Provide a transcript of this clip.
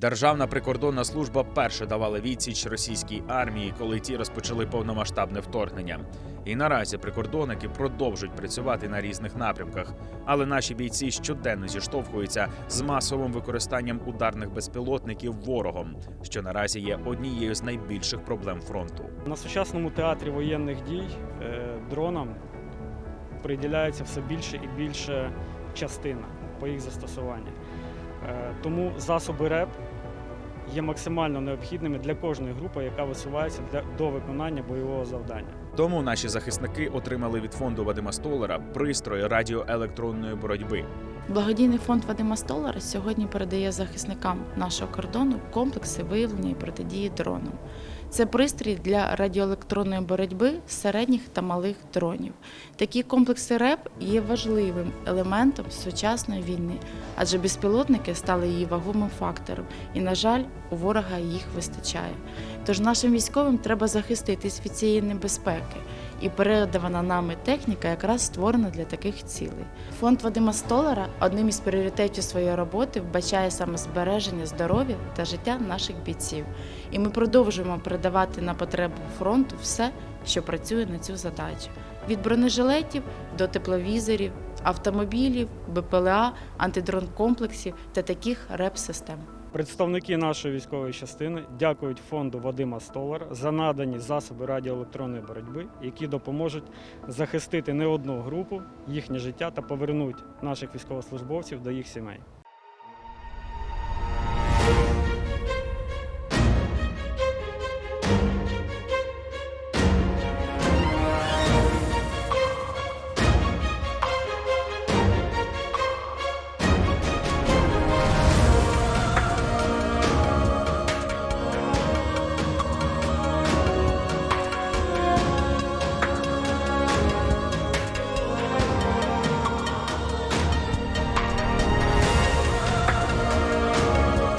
Державна прикордонна служба перше давала відсіч російській армії, коли ті розпочали повномасштабне вторгнення. І наразі прикордонники продовжують працювати на різних напрямках. Але наші бійці щоденно зіштовхуються з масовим використанням ударних безпілотників ворогом, що наразі є однією з найбільших проблем фронту. На сучасному театрі воєнних дій е, дронам приділяється все більше і більше частина по їх застосуванню. Е, Тому засоби РЕП є максимально необхідними для кожної групи, яка висувається для, до виконання бойового завдання. Тому наші захисники отримали від фонду Вадима Столера пристрої радіоелектронної боротьби. Благодійний фонд Вадима Столара сьогодні передає захисникам нашого кордону комплекси виявлення і протидії дронам. Це пристрій для радіоелектронної боротьби середніх та малих дронів. Такі комплекси РЕП є важливим елементом сучасної війни, адже безпілотники стали її вагомим фактором, і, на жаль, у ворога їх вистачає. Тож нашим військовим треба захиститись від цієї небезпеки, і передавана нами техніка якраз створена для таких цілей. Фонд Вадима Столара одним із пріоритетів своєї роботи вбачає саме збереження здоров'я та життя наших бійців. І ми продовжуємо передавати на потребу фронту все, що працює на цю задачу: від бронежилетів до тепловізорів, автомобілів, БПЛА, антидрон-комплексів та таких РЕП-систем. Представники нашої військової частини дякують фонду Вадима Столара за надані засоби радіоелектронної боротьби, які допоможуть захистити не одну групу, їхнє життя та повернуть наших військовослужбовців до їх сімей.